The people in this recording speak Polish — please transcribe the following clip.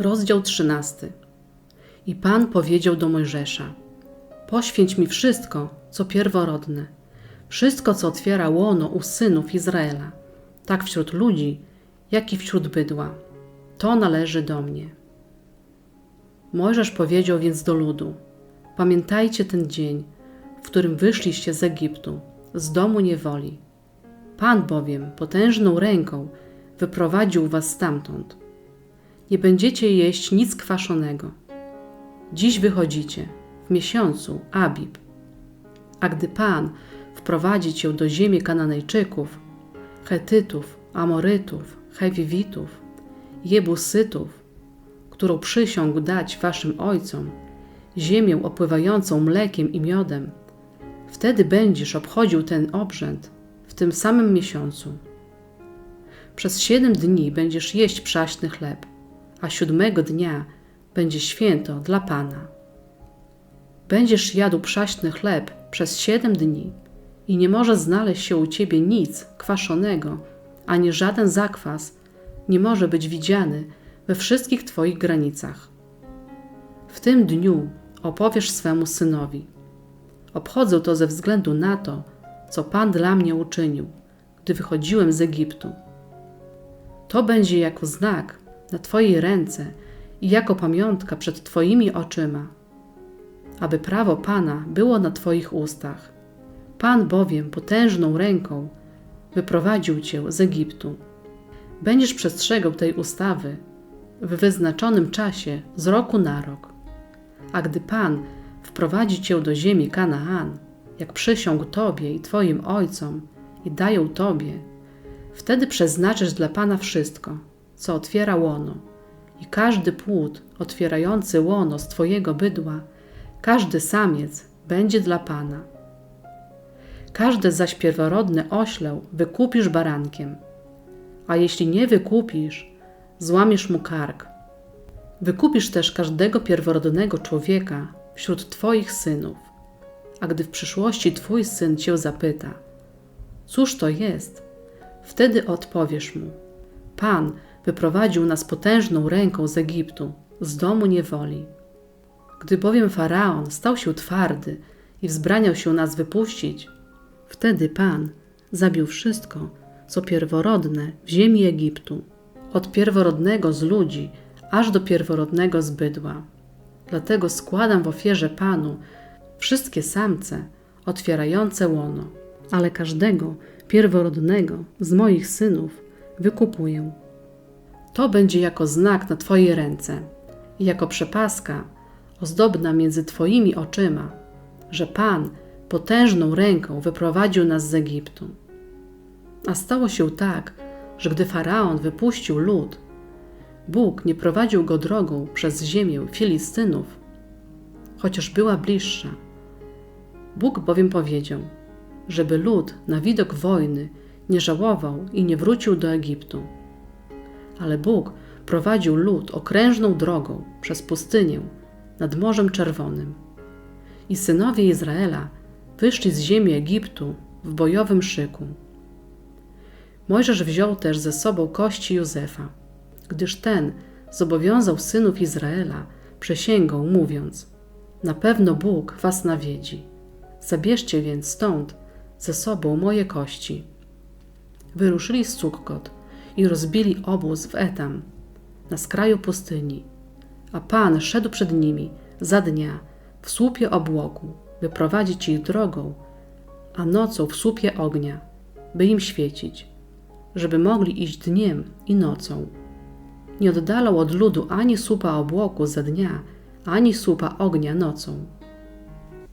Rozdział 13. I Pan powiedział do Mojżesza: Poświęć mi wszystko, co pierworodne, wszystko, co otwiera łono u synów Izraela, tak wśród ludzi, jak i wśród bydła. To należy do mnie. Mojżesz powiedział więc do ludu: Pamiętajcie ten dzień, w którym wyszliście z Egiptu, z domu niewoli. Pan bowiem potężną ręką wyprowadził was stamtąd. Nie będziecie jeść nic kwaszonego. Dziś wychodzicie w miesiącu Abib. A gdy Pan wprowadzi cię do ziemi Kananejczyków, Chetytów, Amorytów, Hewiwitów, Jebusytów, którą przysiągł dać waszym ojcom, ziemię opływającą mlekiem i miodem, wtedy będziesz obchodził ten obrzęd w tym samym miesiącu. Przez siedem dni będziesz jeść przaśny chleb, a siódmego dnia będzie święto dla Pana. Będziesz jadł przaśny chleb przez siedem dni i nie może znaleźć się u ciebie nic kwaszonego, ani żaden zakwas nie może być widziany we wszystkich twoich granicach. W tym dniu opowiesz swemu synowi. Obchodzę to ze względu na to, co Pan dla mnie uczynił, gdy wychodziłem z Egiptu. To będzie jako znak na Twojej ręce i jako pamiątka przed Twoimi oczyma, aby prawo Pana było na Twoich ustach. Pan bowiem potężną ręką wyprowadził Cię z Egiptu. Będziesz przestrzegał tej ustawy w wyznaczonym czasie z roku na rok. A gdy Pan wprowadzi Cię do ziemi Kanaan, jak przysiągł Tobie i Twoim ojcom i dają Tobie, wtedy przeznaczysz dla Pana wszystko, co otwiera łono i każdy płód otwierający łono z Twojego bydła, każdy samiec będzie dla Pana. Każde zaś pierworodne ośle wykupisz barankiem, a jeśli nie wykupisz, złamiesz mu kark. Wykupisz też każdego pierworodnego człowieka wśród Twoich synów. A gdy w przyszłości Twój syn Cię zapyta, cóż to jest, wtedy odpowiesz mu: Pan wyprowadził nas potężną ręką z Egiptu, z domu niewoli. Gdy bowiem faraon stał się twardy i wzbraniał się nas wypuścić, wtedy Pan zabił wszystko, co pierworodne w ziemi Egiptu, od pierworodnego z ludzi aż do pierworodnego z bydła. Dlatego składam w ofierze Panu wszystkie samce otwierające łono, ale każdego pierworodnego z moich synów wykupuję. To będzie jako znak na Twoje ręce i jako przepaska ozdobna między Twoimi oczyma, że Pan potężną ręką wyprowadził nas z Egiptu. A stało się tak, że gdy faraon wypuścił lud, Bóg nie prowadził go drogą przez ziemię Filistynów, chociaż była bliższa. Bóg bowiem powiedział, żeby lud na widok wojny nie żałował i nie wrócił do Egiptu. Ale Bóg prowadził lud okrężną drogą przez pustynię nad Morzem Czerwonym. I synowie Izraela wyszli z ziemi Egiptu w bojowym szyku. Mojżesz wziął też ze sobą kości Józefa, gdyż ten zobowiązał synów Izraela przysięgą, mówiąc: Na pewno Bóg was nawiedzi. Zabierzcie więc stąd ze sobą moje kości. Wyruszyli z Sukkot i rozbili obóz w Etam, na skraju pustyni, a Pan szedł przed nimi za dnia w słupie obłoku, by prowadzić ich drogą, a nocą w słupie ognia, by im świecić, żeby mogli iść dniem i nocą. Nie oddalał od ludu ani słupa obłoku za dnia, ani słupa ognia nocą